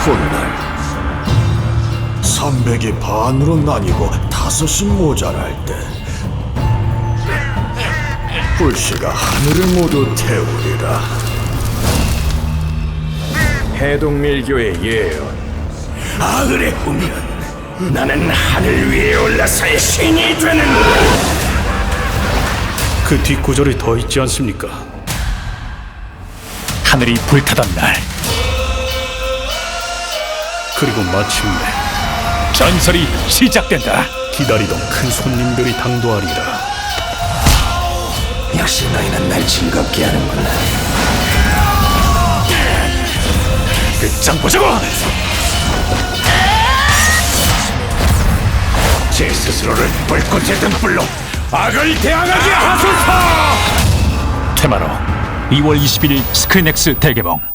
훗날 300이 반으로 나뉘고 다섯이 모자랄 때 불씨가 하늘을 모두 태우리라. 해동밀교의 예언. 악을의 후면 나는 하늘 위에 올라서의 신이 되는 다 그 뒷구절이 더 있지 않습니까? 하늘이 불타던 날 그리고 마침내 전설이 시작된다. 기다리던 큰 손님들이 당도하리라 역시 너희는 날 즐겁게 하는구나 끝장 보자고. 제 스스로를 불꽃에 든 불로 악을 대항하게 하소서 테마로 2월 21일 스크린엑스 대개봉.